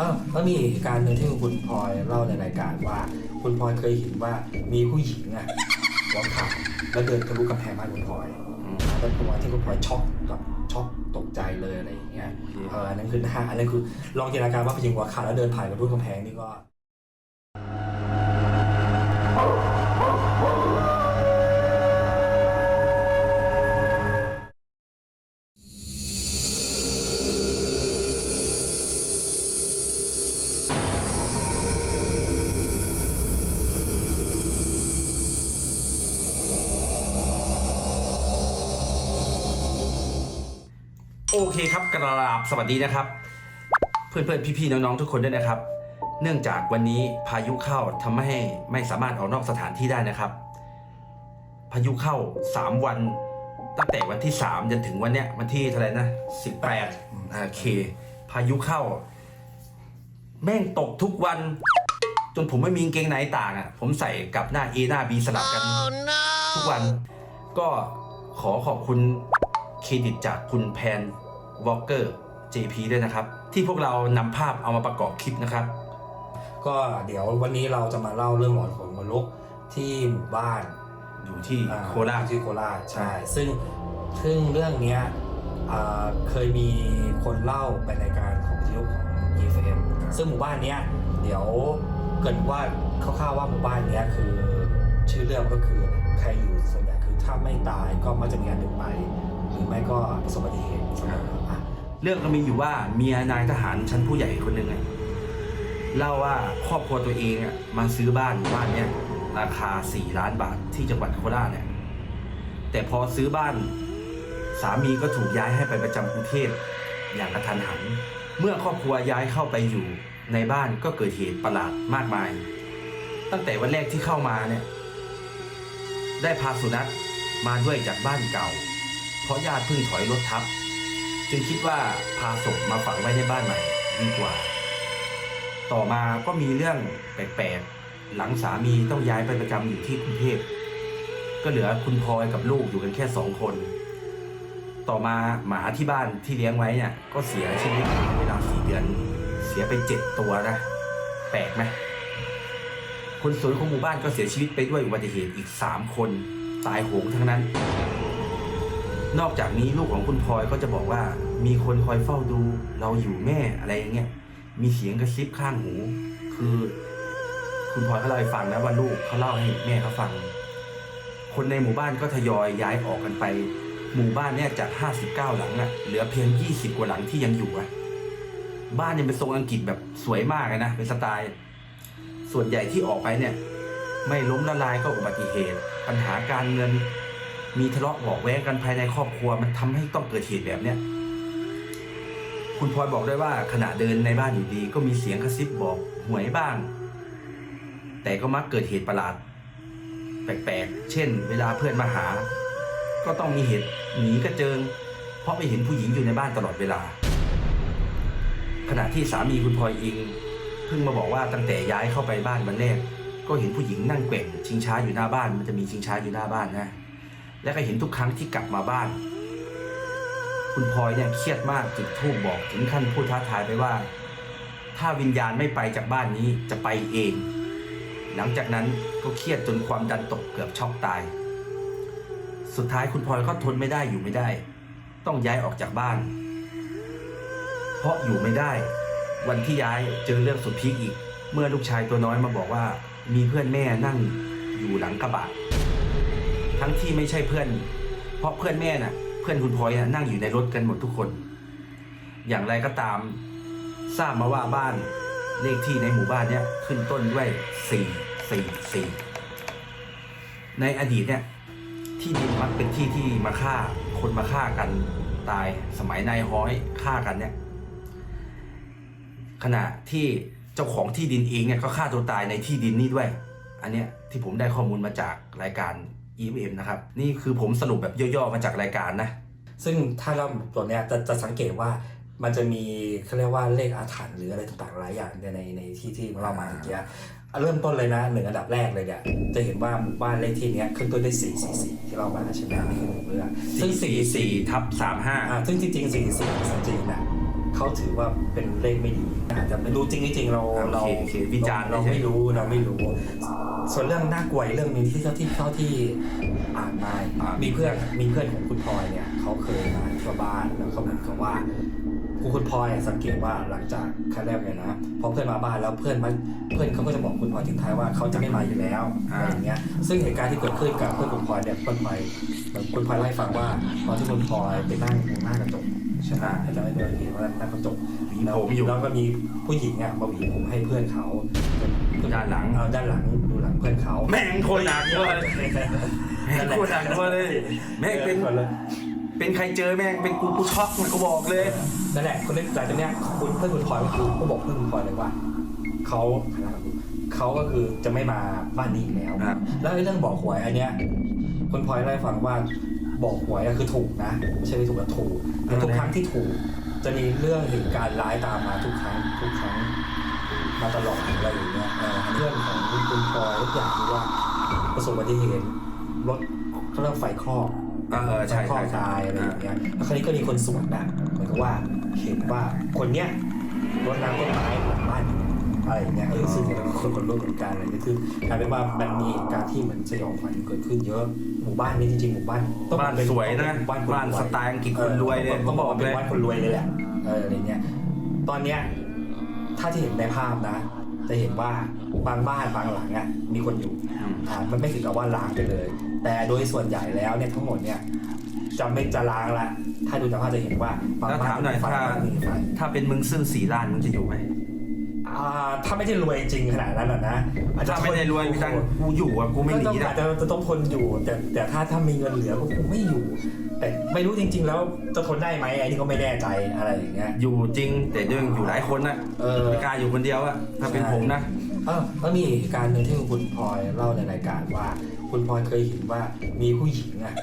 เออแล้วมีอีกการหนึ่งที่คุณพลอยเล่าในรายการว่า คุณพลอยเคยเห็นว่ามีผู้หญิงอะหัวขาดแล้วเดินทะลุกำแพงบ้านคุณพลอยแล้วเป็นวันที่คุณพลอยช็อกแบบช็อกตกใจเลยอะไรอย่างเงี้ยเอออันนั้นคือหน้าอันนั้นคือลองจินตนาการว่าผู้หญิงหัวขาดแล้วเดินผ่านกระพุ้กำแพงนี่ก็ โอเคครับกราบสวัสดีนะครับ เพื่อนๆ พี่ๆ น้องๆ ทุกคนด้วยนะครับ เนื่องจากวันนี้พายุเข้าทำให้ไม่สามารถออกนอกสถานที่ได้นะครับ พายุเข้า 3 วัน ตั้งแต่วันที่3จนถึงวันเนี้ยวันที่เท่าไหร่นะ18โอเค พายุเข้า แม่งตกทุกวัน จนผมไม่มีกางเกงไหนต่างอะ ผมใส่กับหน้า A หน้า B สลับกันทุกวันก็ขอขอบคุณเครดิตจากคุณแพน วอลเกอร์ JP ด้วยนะครับ ที่พวกเรานำภาพเอามาประกอบคลิปนะครับ ก็เดี๋ยววันนี้เราจะมาเล่าเรื่องหลอนขนหัวลุกที่หมู่บ้านอยู่ที่อ่โคราช ที่โคราชใช่ซึ่งซึ่งเรื่องเนี้ยอ่าเคยมีคนเล่าไปในการของวิทยุของ EFM ซึ่งหมู่บ้านเนี้ยเดี๋ยวเกรินว่าคร่าวๆว่าหมู่บ้านเนี้ยคือชื่อเรื่องก็คือใครอยู่ส่วนใหญ่คือถ้าไม่ตายก็มักจะมีการหนึ่งไป หรือไม่ก็ประสบอุบัติเหตุเสมออะเรื่องก็มีอยู่ว่าเมียนายทหารชั้นผู้ใหญ่คนหนึ่งอะเล่าว่าครอบครัวตัวเองอะมาซื้อบ้านหมู่บ้านเนี้ยราคา 4 ล้านบาทที่จังหวัดโคราชเนี่ยแต่พอซื้อบ้านสามีก็ถูกย้ายให้ไปประจำกรุงเทพอย่างกระทันหัน เมื่อครอบครัวย้ายเข้าไปอยู่ในบ้านก็เกิดเหตุประหลาดมากมาย ตั้งแต่วันแรกที่เข้ามาเนี่ยได้พาสุนัขมาด้วยจากบ้านเก่าเพ ราะญาติเพิ่งถอยรถทับ จึงคิดว่าพาศพมาฝังไว้ในบ้านใหม่ดีกว่า ต่อมาก็มีเรื่องแปลกๆ หลังสามีต้องย้ายไปประจำอยู่ที่กรุงเทพก็เหลือคุณพลอยกับลูกอยู่กันแค่สองคน ต่อมาหมาที่บ้านที่เลี้ยงไว้เนี่ยก็เสียชีวิตในเวลาสี่เดือน เสียไปเจ็ดตัวนะ แปลกไหมคนสวยของหมู่บ้านก็เสียชีวิตไปด้วยอุบัติเหตุอีกสามคน ตายโหงทั้งนั้น นอกจากนี้ลูกของคุณพลอยก็จะบอกว่า มีคนคอยเฝ้าดูเราอยู่แม่อะไรอย่างเงี้ยมีเสียงกระซิบข้างหู คือ คุณพลอยเขาเล่าให้ฟังนะว่าลูกเขาเล่าให้แม่เขาฟัง คนในหมู่บ้านก็ทยอยย้ายออกกันไป หมู่บ้านเนี่ยจาก 59 หลังอะ่ะเหลือเพียง 20 กว่าหลังที่ยังอยู่อะ่ะบ้านเนี่ยเป็นทรงอังกฤษแบบสวยมากเลยนะเป็นสไตล์ ส่วนใหญ่ที่ออกไปเนี่ย ไม่ล้มละลายก็อุบัติเหตุ ปัญหาการเงิน มีทะเลาะเบอกแว้งกันภายในครอบครัวมันทำให้ต้องเกิดเหตุแบบเนี้ยคุณพลอยบอกด้วยว่าขณะเดินในบ้านอยู่ดี ก็มีเสียงกระซิบบอกหวยบ้าง แต่ก็มักเกิดเหตุประหลาด แปลกๆ เช่น เวลาเพื่อนมาหา ก็ต้องมีเหตุหนีกระเจิง เพราะไปเห็นผู้หญิงอยู่ในบ้านตลอดเวลา ขณะที่สามีคุณพลอยเองเพิ่งมาบอกว่าตั้งแต่ย้ายเข้าไปบ้านวันแรกก็เห็นผู้หญิงนั่งแกว่งชิงช้าอยู่หน้าบ้าน มันจะมีชิงช้าอยู่หน้าบ้านนะ และก็เห็นทุกครั้งที่กลับมาบ้าน คุณพลอยเนี่ยเครียดมากจุดทูบบอกถึงขั้นพูดท้าทายไปว่า ถ้าวิญญาณไม่ไปจากบ้านนี้จะไปเอง หลังจากนั้นก็เครียดจนความดันตกเกือบช็อกตาย สุดท้ายคุณพลอยก็ทนไม่ได้อยู่ไม่ได้ ต้องย้ายออกจากบ้าน เพราะอยู่ไม่ได้ วันที่ย้ายเจอเรื่องสุดพีคอีก เมื่อลูกชายตัวน้อยมาบอกว่า มีเพื่อนแม่นั่งอยู่หลังกระบะ ทั้งที่ไม่ใช่เพื่อน เพราะเพื่อนแม่น่ะ เพื่อนคุณพลอยน่ะนั่งอยู่ในรถกันหมดทุกคน อย่างไรก็ตาม ทราบมาว่าบ้านเลขที่ในหมู่บ้านเนี่ยขึ้นต้นด้วยสี่สี่สี่ในอดีตเนี่ยที่ดินมักเป็นที่ที่มาฆ่า คนมาฆ่ากันตายสมัยนายฮ้อยฆ่ากันเนี่ยขณะที่เจ้าของที่ดินเองเนี่ยก็ฆ่าตัวตายในที่ดินนี้ด้วย อันเนี้ยที่ผมได้ข้อมูลมาจากรายการ EFM นะครับ นี่คือผมสรุปแบบย่อๆมาจากรายการนะ ซึ่งถ้าเราตัวเนี้ยจะจะสังเกตว่ามันจะมีเขาเรียกว่าเลขอาถรรพ์หรืออะไรต่างๆหลายอย่างในในในที่ที่เรามาเมื่อกี้เริ่มต้นเลยนะหนึ่งอันดับแรกเลยเนี่ยจะเห็นว่าบ้านเลขที่เนี้ยขึ้นต้นด้วยสี่สี่สี่ที่เรามาใช่ไหมนี่คือหนึ่งเรื่องซึ่งสี่สี่444ทับอ่าซึ่งจริงๆสี่สี่ภาษาจีนนะ เขาถือว่าเป็นเลขไม่ดีอาจจะไม่รู้จริงไม่จริงเราโอเราเคโอเควิจารณ์เราเฉยๆไม่รู้เราไม่รู้ ส่วนเรื่องน่ากลัวอีกเรื่องหนึงที่เท่าที่เท่าที่อ่านมาอ่ามีมีเพื่อนมีเพื่อนของคุณพลอยเนี่ยเขาเคยมาเที่ยวบ้านแล้วเขาเหมือนกับว่าคุณพลอยสังเกตว่าหลังจากคันแรกเนี่ยนะพอเพื่อนมาบ้านแล้วเพื่อนมันเพื่อนเขาก็จะบอกคุณพลอยทิ้งท้ายว่าเขาจะไม่มาอยู่แล้วอะไรอย่างเงี้ยซึ่งเหตุการณ์ที่เกิดขึ้นกับเพื่อนคุณพลอยเนี่ยเพื่อนพลอยคุณพลอยเล่าให้ฟังว่าตอนที่คุณพลอยไปนั่งตรงหน้ากระจก ใช่ไหมอาจจะไม่ได้เห็นว่าหน้ากระจกหวีแล้วผมอยู่ แล้วก็มีผู้หญิงอะมาหวีผมให้เพื่อนเขาด้านหลัง เออด้านหลังดูหลังเพื่อนเขาแม่งโคตรน่ากลัวเลยแม่งโคตรน่ากลัวเลย แม่งเป็นออเป็นใครเจอแม่งเป็นกูกูช็อกมันก็บอกเลย นั่นแหละคนนี้หลังจากเนี้ยคุณเพื่อนคุณพลอยก็คือก็บอกเพื่อนคุณพลอยเลยว่าเขาเขาก็คือจะไม่มาบ้านนี้อีกแล้ว ครับ แล้วไอ้เรื่องบอกหวยอันเนี้ยคุณพลอยเล่าให้ฟังว่า บอกหวยก็คือถูกนะไม่ใช่ไม่ถูกก็ถูกแต่ทุกครั้งที่ถูก จะมีเรื่องเหตุการณ์ร้ายตามมาทุกครั้งทุกครั้งมาตลอดอะไรอย่างเงี้ยเออเรื่องของคุณพลอยอยากรู้ว่าประสบอุบัติเหตุรถเขาเรียกไฟคลอกเออใช่คลอใช่กใช่ตายอะไรอย่างเงี้ยแล้วคราวนี้ก็มีคนสวนนะเหมือนกับว่าเห็นว่าคนเนี้ยรดน้ำต้นไม้หลังบ้าน อะไรอย่างเงี้ยเออซึ่งเป็นคนคนร่วมเหมือนกันอะไรเงี้ยคือกลายเป็นว่ามันมีเหตุการณ์ที่เหมือนสยองขวัญเกิดขึ้นเยอะหมู่บ้านนี้จริงๆหมู่บ้านต้องบ้านเป็สวยนะบ้านคนบ้านรวยสไตล์อังกฤษคนรวยเลยต้องบอกว่าเป็นเลยบ้านคนรวยเลยแหละเอออะไรเงี้ยตอนเนี้ยถ้าที่เห็นในภาพนะ จะเห็นว่าบางบ้านบางหลังอะมีคนอยู่อืมอ่ามันไม่ถึงกับว่าล้างไปเลย แต่โดยส่วนใหญ่แล้วเนี่ยทั้งหมดเนี่ยจะไม่จะล้างละ ถ้าดูจากภาพจะเห็นว่าบางแล้วบ้าถามหน่อยไฟถ้าบางมีไฟถ้าเป็นมึงซึ่งสี่ล้านมึงจะอยู่ไหม อ่าถ้าไม่ได้รวยจริงขนาดนั้นหรอกนะอาจจะถ้าไม่ได้รวยมีตังค์กูอยู่อะกูไม่หก็ต้องนีอานะจจะจะต้องทนอยู่ แต่แต่ถ้าถ้ามีเงินเหลือก็คงไม่อยู่ แต่ไม่รู้จริง ๆ แล้วจะทนได้ไหมไอ้นี่ก็ไม่แน่ใจอะไรอย่างเงี้ย อยู่จริง แต่ยังอยู่หลายคนนะเออ ไม่กล้าอยู่คนเดียวอะถ้าเป็นผมนะ เออแล้วมีอีกการหนึ่งที่คุณพลอยเล่าในรายการว่า คุณพลอยเคยเห็นว่ามีผู้หญิงอะ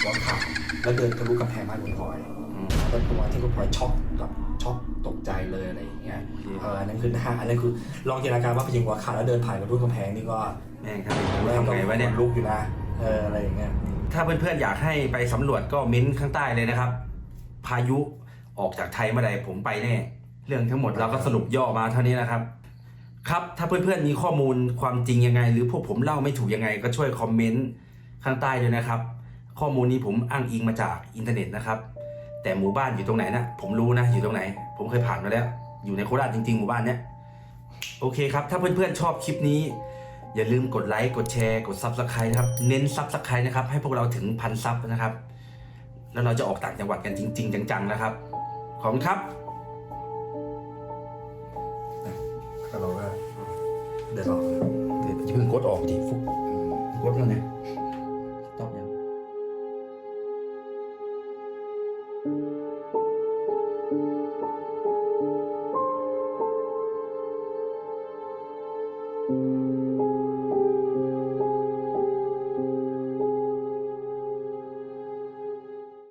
หัวขาดแล้วเดินทะลุกำแพงบ้านคุณพลอยอืมเป็นประมาณที่คุณพลอยช็อกแบบ ช็อกตกใจเลยอะไรอย่างเงี้ยเอออันนั้นคือหน้าอันนั้นคือลองจินตนาการว่าผู้หญิงหัวขาดแล้วเดินผ่านกระทุ้กำแพงนี่ก็แม่งครับกูทำไงวะเนี่ย ลุกอยู่นะเอออะไรอย่างเงี้ยถ้าเพื่อนๆอยากให้ไปสำรวจก็เม้นต์ข้างใต้เลยนะครับ พายุออกจากไทยเมื่อใดผมไปแน่ เรื่องทั้งหมดเราก็สรุปย่อมาเท่านี้นะครับ ครับถ้าเพื่อนๆมีข้อมูลความจริงยังไง หรือพวกผมเล่าไม่ถูกยังไง ก็ช่วยคอมเมนต์ข้างใต้ด้วยนะครับ ข้อมูลนี้ผมอ้างอิงมาจากอินเทอร์เน็ตนะครับ แต่หมู่บ้านอยู่ตรงไหนนะผมรู้นะอยู่ตรงไหน ผมเคยผ่านมาแล้ว อยู่ในโคราชจริงๆ หมู่บ้านเนี้ยโอเคครับ ถ้าเพื่อนๆชอบคลิปนี้ อย่าลืมกดไลค์กดแชร์กด Subscribe นะครับ เน้น Subscribe นะครับ ให้พวกเราถึงพันซับนะครับ แล้วเราจะออกต่างจังหวัดกันจริง ๆ จังๆนะครับ ขอบคุณครับก็เราก็เดี๋ยวเราเดี๋ยวอย่าเพิ่งกดออกดิฟุกกดแล้วไงเ Thank you.